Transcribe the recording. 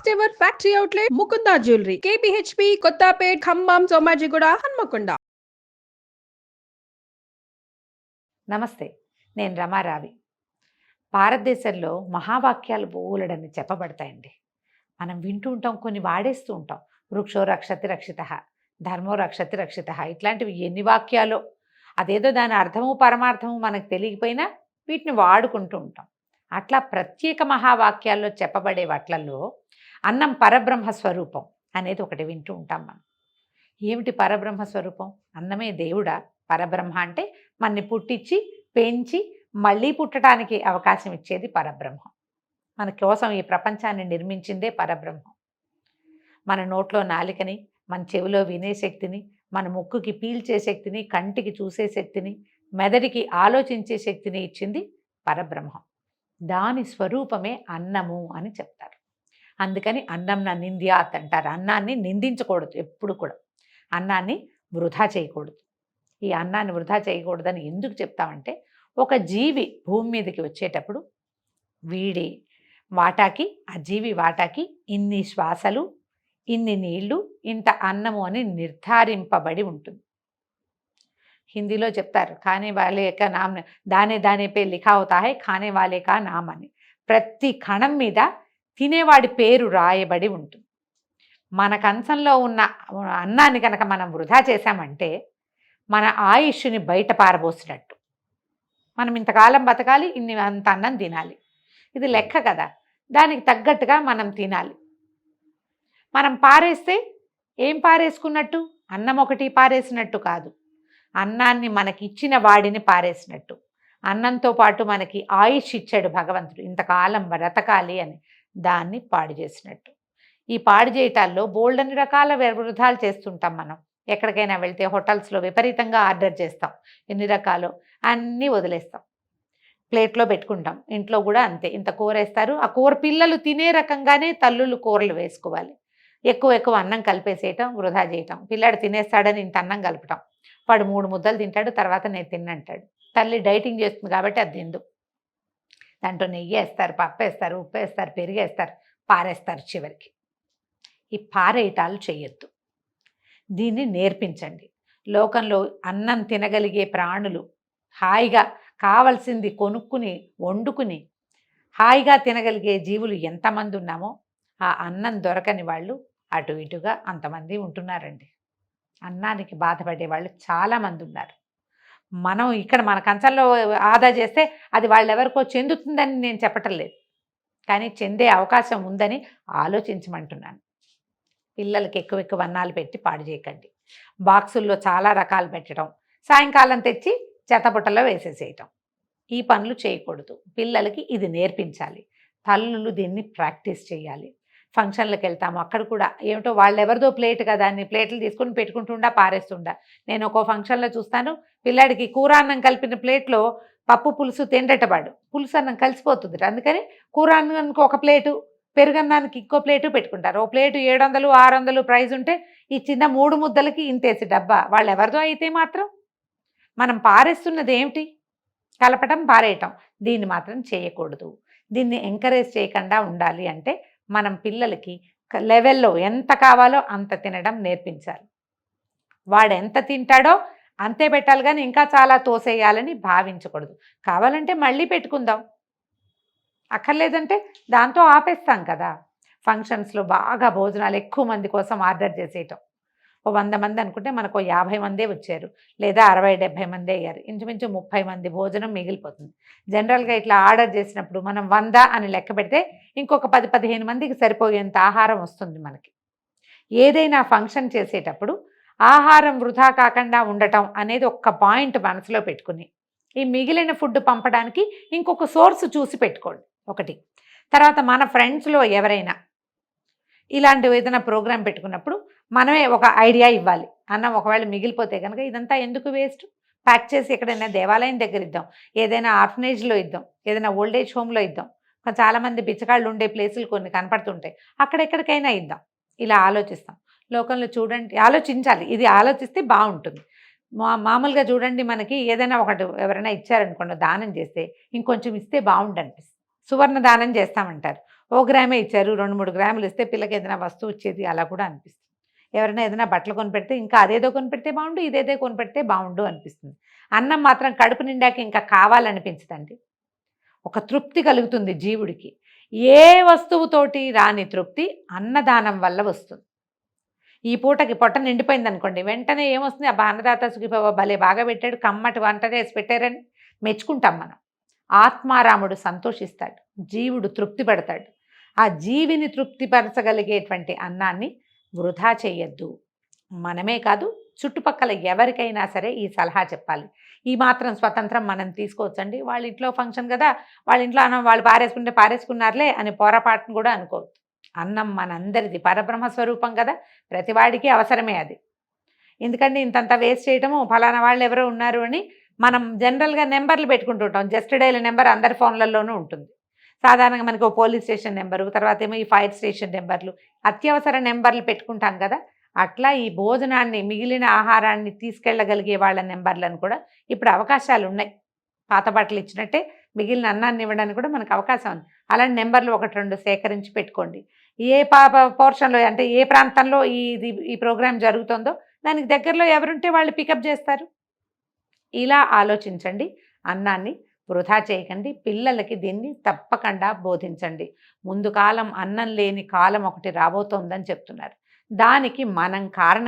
First ever factory outlet Mukunda jewellery KPHB Kothapet Khammam Somajiguda Hanamkonda నమస్తే నేను రమారావి భారతదేశంలో మహావాక్యాలు బోలెడని చెప్పబడతాయండి. మనం వింటూ ఉంటాం కొన్ని వాడేస్తూ ఉంటాం. వృక్షో రక్షతి రక్షిత ధర్మో రక్షతి రక్షిత ఇట్లాంటివి ఎన్ని వాక్యాలో అదేదో దాని అర్థము పరమార్థము మనకు తెలియకపోయినా వీటిని వాడుకుంటూ ఉంటాం. అట్లా ప్రత్యేక మహావాక్యాల్లో చెప్పబడే వాట్లలో అన్నం పరబ్రహ్మ స్వరూపం అనేది ఒకటి వింటూ ఉంటాం మనం. ఏమిటి పరబ్రహ్మ స్వరూపం అన్నమే దేవుడా. పరబ్రహ్మ అంటే మనని పుట్టించి పెంచి మళ్ళీ పుట్టడానికి అవకాశం ఇచ్చేది పరబ్రహ్మం. మన కోసం ఈ ప్రపంచాన్ని నిర్మించిందే పరబ్రహ్మం. మన నోట్లో నాలికని మన చెవిలో వినే శక్తిని మన ముక్కుకి పీల్చే శక్తిని కంటికి చూసే శక్తిని మెదడికి ఆలోచించే శక్తిని ఇచ్చింది పరబ్రహ్మం. దాని స్వరూపమే అన్నము అని చెప్తారు. అందుకని అన్నం నా నింద్యాత్ అంటారు. అన్నాన్ని నిందించకూడదు ఎప్పుడు కూడా. అన్నాన్ని వృధా చేయకూడదు. ఈ అన్నాన్ని వృధా చేయకూడదని ఎందుకు చెప్తామంటే ఒక జీవి భూమి మీదకి వచ్చేటప్పుడు వీడి వాటాకి ఆ జీవి వాటాకి ఇన్ని శ్వాసలు ఇన్ని నీళ్ళు ఇంత అన్నము అని నిర్ధారింపబడి ఉంటుంది. హిందీలో చెప్తారు ఖానే వాలే కా నామ్ దానే దానే పే లిఖా అవుతాయి హై ఖానే వాలే కా నామ్ అని. ప్రతి కణం మీద తినేవాడి పేరు రాయబడి ఉంటుంది. మన కంచంలో ఉన్న అన్నాన్ని కనుక మనం వృధా చేశామంటే మన ఆయుష్ని బయట పారబోసినట్టు. మనం ఇంతకాలం బతకాలి ఇన్ని అంత అన్నం తినాలి. ఇది లెక్క కదా. దానికి తగ్గట్టుగా మనం తినాలి. మనం పారేస్తే ఏం పారేసుకున్నట్టు? అన్నం ఒకటి పారేసినట్టు కాదు. అన్నాన్ని మనకి ఇచ్చిన వాడిని పారేసినట్టు. అన్నంతో పాటు మనకి ఆయుష్ ఇచ్చాడు భగవంతుడు. ఇంతకాలం బ్రతకాలి అని. దాన్ని పాడు చేసినట్టు. ఈ పాడు చేయటాల్లో బోల్డన్ని రకాల వృధాలు చేస్తుంటాం మనం. ఎక్కడికైనా వెళ్తే హోటల్స్లో విపరీతంగా ఆర్డర్ చేస్తాం. ఎన్ని రకాలు అన్నీ వదిలేస్తాం. ప్లేట్లో పెట్టుకుంటాం. ఇంట్లో కూడా అంతే. ఇంత కూర వేస్తారు. ఆ కూర పిల్లలు తినే రకంగానే తల్లులు కూరలు వేసుకోవాలి. ఎక్కువ ఎక్కువ అన్నం కలిపేసేయటం వృధా చేయటం. పిల్లాడు తినేస్తాడని ఇంత అన్నం కలపటం. వాడు మూడు ముద్దలు తింటాడు తర్వాత నేను తిన్నంటాడు. తల్లి డైటింగ్ చేస్తుంది కాబట్టి అది తిందు. దాంట్లో నెయ్యి వేస్తారు పప్పు వేస్తారు ఉప్పు వేస్తారు పెరిగేస్తారు పారేస్తారు చివరికి. ఈ పారేయటాలు చేయొద్దు. దీన్ని నేర్పించండి. లోకంలో అన్నం తినగలిగే ప్రాణులు హాయిగా కావలసింది కొనుక్కుని వండుకుని హాయిగా తినగలిగే జీవులు ఎంతమంది ఉన్నామో ఆ అన్నం దొరకని వాళ్ళు అటు ఇటుగా అంతమంది ఉంటున్నారండి. అన్నానికి బాధపడే వాళ్ళు చాలామంది ఉన్నారు. మనం ఇక్కడ మన కంచంలో ఆదా చేస్తే అది వాళ్ళు ఎవరికో చెందుతుందని నేను చెప్పటం లేదు. కానీ చెందే అవకాశం ఉందని ఆలోచించమంటున్నాను. పిల్లలకి ఎక్కువ ఎక్కువ అన్నాలు పెట్టి పాడు చేయకండి. బాక్సుల్లో చాలా రకాలు పెట్టడం సాయంకాలం తెచ్చి చెత్తపుట్టలో వేసేసేయటం. ఈ పనులు చేయకూడదు. పిల్లలకి ఇది నేర్పించాలి. తల్లులు దీన్ని ప్రాక్టీస్ చేయాలి. ఫంక్షన్లకు వెళ్తాము అక్కడ కూడా ఏమిటో వాళ్ళు ఎవరిదో ప్లేట్ కదా అని ప్లేట్లు తీసుకుని పెట్టుకుంటుండా పారేస్తుండా. నేను ఒక ఫంక్షన్లో చూస్తాను పిల్లాడికి కూరాన్నం కలిపిన ప్లేట్లో పప్పు పులుసు తిండటవాడు పులుసు అన్నం కలిసిపోతుంది అందుకని కూరాన్నానికి ఒక ప్లేటు పెరుగన్నానికి ఇంకో ప్లేటు పెట్టుకుంటారు. ఓ ప్లేటు ఏడు వందలు ఆరు వందలు ప్రైజ్ ఉంటే ఈ చిన్న మూడు ముద్దలకి ఇంతేసి డబ్బా. వాళ్ళు ఎవరిదో అయితే మాత్రం మనం పారేస్తున్నది ఏమిటి? కలపటం పారేయటం. దీన్ని మాత్రం చేయకూడదు. దీన్ని ఎంకరేజ్ చేయకుండా ఉండాలి అంటే మనం పిల్లలకి లెవెల్లో ఎంత కావాలో అంత తినడం నేర్పించాలి. వాడు ఎంత తింటాడో అంతే పెట్టాలి కానీ ఇంకా చాలా తోసేయాలని భావించకూడదు. కావాలంటే మళ్ళీ పెట్టుకుందాం. అక్కర్లేదంటే దాంతో ఆపేస్తాం కదా. ఫంక్షన్స్లో బాగా భోజనాలు ఎక్కువ మంది కోసం ఆర్డర్ చేసేయటం. ఓ వంద మంది అనుకుంటే మనకు యాభై మందే వచ్చారు. లేదా అరవై డెబ్బై మంది అయ్యారు. ఇంచుమించు ముప్పై మంది భోజనం మిగిలిపోతుంది. జనరల్గా ఇట్లా ఆర్డర్ చేసినప్పుడు మనం వంద అని లెక్క పెడితే ఇంకొక పది పదిహేను మందికి సరిపోయేంత ఆహారం వస్తుంది మనకి. ఏదైనా ఫంక్షన్ చేసేటప్పుడు ఆహారం వృధా కాకుండా ఉండటం అనేది ఒక్క పాయింట్ మనసులో పెట్టుకుని ఈ మిగిలిన ఫుడ్ పంపడానికి ఇంకొక సోర్స్ చూసి పెట్టుకోండి. ఒకటి. తర్వాత మన ఫ్రెండ్స్లో ఎవరైనా ఇలాంటివి ఏదైనా ప్రోగ్రాం పెట్టుకున్నప్పుడు మనమే ఒక ఐడియా ఇవ్వాలి. అన్నం ఒకవేళ మిగిలిపోతే కనుక ఇదంతా ఎందుకు వేస్ట్? ప్యాక్ చేసి ఎక్కడైనా దేవాలయం దగ్గర ఇద్దాం. ఏదైనా ఆర్ఫనేజ్లో ఇద్దాం. ఏదైనా ఓల్డేజ్ హోమ్లో ఇద్దాం. చాలామంది బిచ్చకాళ్ళు ఉండే ప్లేసులు కొన్ని కనపడుతుంటాయి. అక్కడెక్కడికైనా ఇద్దాం. ఇలా ఆలోచిస్తాం. లోకంలో చూడండి ఆలోచించాలి. ఇది ఆలోచిస్తే బాగుంటుంది. మా మామూలుగా చూడండి మనకి ఏదైనా ఒకటి ఎవరైనా ఇచ్చారనుకోండి దానం చేస్తే ఇంకొంచెం ఇస్తే బాగుండు అనిపిస్తుంది సువర్ణ దానం చేస్తామంటారు. ఓ గ్రామే ఇచ్చారు రెండు మూడు గ్రాములు ఇస్తే పిల్లకి ఏదైనా వస్తువు ఇచ్చేది అలా కూడా అనిపిస్తుంది. ఎవరైనా ఏదైనా బట్టలు కొనిపెడితే ఇంకా అదేదో కొనిపెడితే బాగుండు ఇదేదో కొనిపెడితే బాగుండు అనిపిస్తుంది. అన్నం మాత్రం కడుపు నిండాక ఇంకా కావాలనిపించదండి. ఒక తృప్తి కలుగుతుంది జీవుడికి. ఏ వస్తువుతోటి రాని తృప్తి అన్నదానం వల్ల వస్తుంది. ఈ పూటకి పొట్ట నిండిపోయింది అనుకోండి వెంటనే ఏమొస్తుంది? ఆ అన్నదాత సుఖీబాబా భలే బాగా పెట్టాడు కమ్మటి వంట చేసి పెట్టారని మెచ్చుకుంటాం మనం. ఆత్మారాముడు సంతోషిస్తాడు జీవుడు తృప్తి పడతాడు. ఆ జీవిని తృప్తిపరచగలిగేటువంటి అన్నాన్ని వృధా చేయొద్దు. మనమే కాదు చుట్టుపక్కల ఎవరికైనా సరే ఈ సలహా చెప్పాలి. ఈ మాత్రం స్వతంత్రం మనం తీసుకోవచ్చండి. వాళ్ళ ఇంట్లో ఫంక్షన్ కదా వాళ్ళ ఇంట్లో అన్నం వాళ్ళు పారేసుకుంటే పారేసుకున్నారులే అని పొరపాటును కూడా అనుకోవద్దు. అన్నం మనందరిది పరబ్రహ్మ స్వరూపం కదా ప్రతివాడికి అవసరమే అది. ఎందుకంటే ఇంతంత వేస్ట్ చేయటము? ఫలానా వాళ్ళు ఎవరో ఉన్నారు అని మనం జనరల్గా నెంబర్లు పెట్టుకుంటుంటాం. జస్ట్ డైల్ నెంబర్ అందరి ఫోన్లలోనూ ఉంటుంది. సాధారణంగా మనకు ఓ పోలీస్ స్టేషన్ నెంబరు తర్వాత ఏమో ఈ ఫైర్ స్టేషన్ నెంబర్లు అత్యవసర నెంబర్లు పెట్టుకుంటాం కదా! అట్లా ఈ భోజనాన్ని మిగిలిన ఆహారాన్ని తీసుకెళ్ళగలిగే వాళ్ళ నెంబర్లను కూడా ఇప్పుడు అవకాశాలు ఉన్నాయి. పాత బట్టలు ఇచ్చినట్టే మిగిలిన అన్నాన్ని ఇవ్వడానికి కూడా మనకు అవకాశం ఉంది. అలాంటి నెంబర్లు ఒకటి రెండు సేకరించి పెట్టుకోండి. ఏ పాప పోర్షన్లో అంటే ఏ ప్రాంతంలో ఈ ఇది- ఈ ప్రోగ్రాం జరుగుతుందో దానికి దగ్గరలో ఎవరుంటే వాళ్ళు పికప్ చేస్తారు. ఇలా ఆలోచించండి. అన్నాన్ని వృధా చేయకండి. పిల్లలకి దీన్ని తప్పకుండా బోధించండి. ముందు కాలం అన్నం లేని కాలం ఒకటి రాబోతోందని చెప్తున్నారు. దానికి మనం కారణం